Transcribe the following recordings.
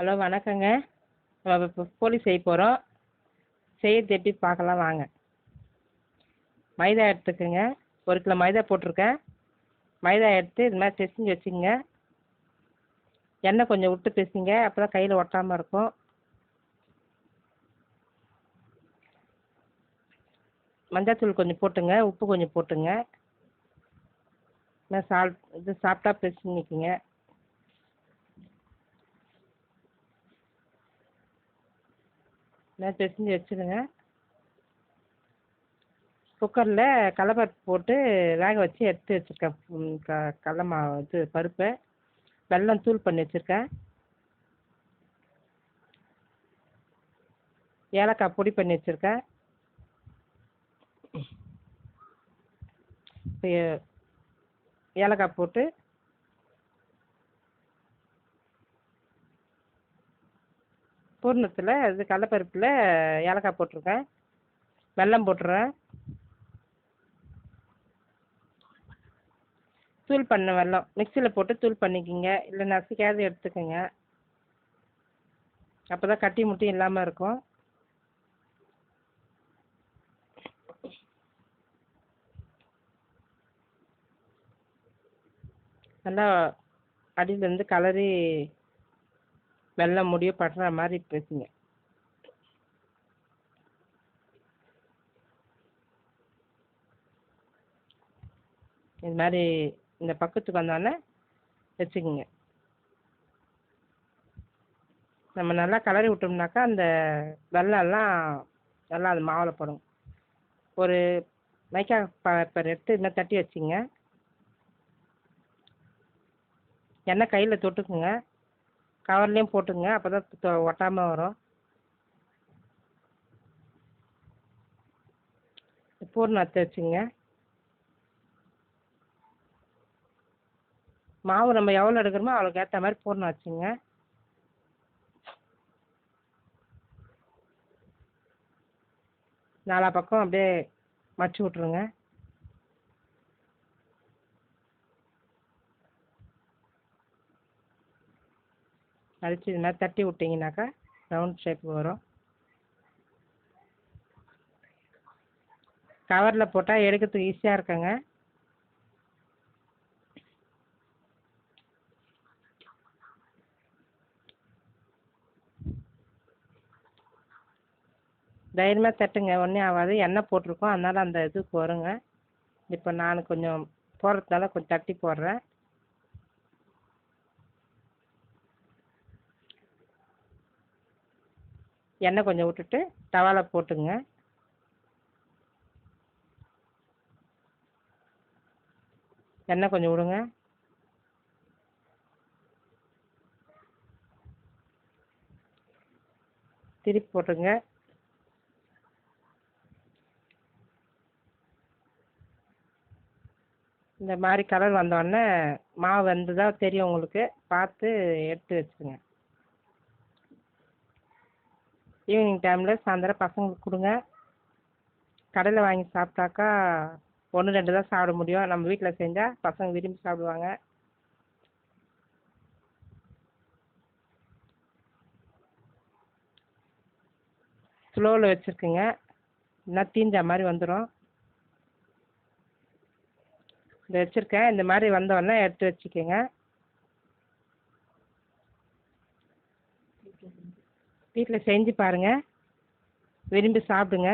Hello வணக்கங்க. Police போளி செய்ய போகிறோம் செய்யறது எப்படி பார்க்கலாம் வாங்க. மைதா எடுத்துக்கங்க. ஒரு கிலோ மைதா போட்டிருக்கேன். மைதா எடுத்து இது மாதிரி பிசைஞ்சு வச்சுக்கங்க. எண்ணெய் கொஞ்சம் விட்டு பிசைங்க. அப்போ தான் கையில் ஒட்டாமல் இருக்கும். மஞ்சத்தூள் கொஞ்சம் போட்டுங்க. உப்பு கொஞ்சம் போட்டுங்க. நான் சால் இது சாப்பிட்டா பிசைஞ்சிக்கங்க நான் பிசைஞ்சு வச்சுருங்க குக்கரில் கடலப்பருப்பு போட்டு வேக வச்சு எடுத்து வச்சுருக்கேன். க கடல மாவு இது பருப்பை. வெல்லம் தூள் பண்ணி வச்சுருக்கேன். ஏலக்காய் பொடி பண்ணி வச்சுருக்கேன். இப்போ ஏ- ஏலக்காய் போட்டு பூர்ணத்தில் இது கடலப்பருப்பில் ஏலக்காய் போட்டிருக்கேன். வெல்லம் போட்டுறேன். தூள் பண்ண வெல்லம். மிக்சியில் போட்டு தூள் பண்ணிக்கிங்க. இல்லை நசுக்கியாவது எடுத்துக்கோங்க. அப்போ தான் கட்டி முட்டி இல்லாமல் இருக்கும். நல்லா அடியிலேருந்து கலரி வெள்ளை முடிய படுற மாதிரி பேசுங்க. இது மாதிரி இந்த பக்கத்துக்கு வந்தோடனே வச்சுக்கோங்க. நம்ம நல்லா கலரி விட்டோம்னாக்கா அந்த வெல்லம்லாம் நல்லா அது மாவில் படும். ஒரு மைக்கா பேப்பர் எடுத்து இன்னும் தட்டி வச்சுங்க எண்ணெய் கையில் தொட்டுக்குங்க. கவர்லேயும் போட்டுங்க அப்போ தான் ஒட்டாமல் வரும். பூர்ண எடுத்து வச்சுங்க. மாவு நம்ம எவ்வளோ எடுக்கிறோமோ அவ்வளோக்கு ஏற்ற மாதிரி பூர்ணம் வச்சுங்க. நாலா பக்கம் அப்படியே மடிச்சு விட்ருங்க அடிச்சு இது மாதிரி தட்டி விட்டிங்கனாக்கா ரவுண்ட் ஷேப் வரும். கவரில் போட்டால் எடுக்கிறதுக்கு ஈஸியாக இருக்குங்க. தைரியமாக தட்டுங்க. ஒன்றும் ஆகாது. எண்ணெய் போட்டிருக்கோம். அதனால் அந்த இதுக்கு வருங்க. இப்போ நான் கொஞ்சம் போடுறதுனால கொஞ்சம் தட்டி போடுறேன். எண்ணெய் கொஞ்சம் விட்டுட்டு தவால போட்டுங்க. எண்ணெய் கொஞ்சம் விடுங்க. திருப்பி போட்டுங்க இந்த மாதிரி கலர் வந்தோடனே மாவு வந்துதான் தெரியும் உங்களுக்கு. பார்த்து எடுத்து வச்சுக்கோங்க. ஈவினிங் டைமில் சாயந்தரம் பசங்களுக்கு கொடுங்க. கடையில் வாங்கி சாப்பிட்டாக்கா ஒன்று ரெண்டு தான் சாப்பிட முடியும். நம்ம வீட்டில் செஞ்சால் பசங்க விரும்பி சாப்பிடுவாங்க. ஸ்லோவில் வச்சுருக்குங்க. இல்லைன்னா தீஞ்ச மாதிரி வந்துடும் இந்த வச்சுருக்கேன். இந்த மாதிரி வந்தோடனே எடுத்து வச்சுக்கோங்க. வீட்டில் செஞ்சு பாருங்கள் விரும்பி சாப்பிடுங்க.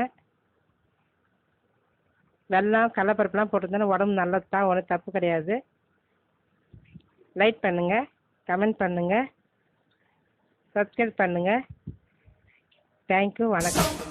வெல்லம் கடலப்பருப்புலாம் போட்டிருந்தோன்னா உடம்பு நல்லது தான் ஒன்றும் தப்பு கிடையாது. லைக் பண்ணுங்கள் கமெண்ட் பண்ணுங்கள் சப்ஸ்கிரைப் பண்ணுங்கள் தேங்க்யூ வணக்கம்.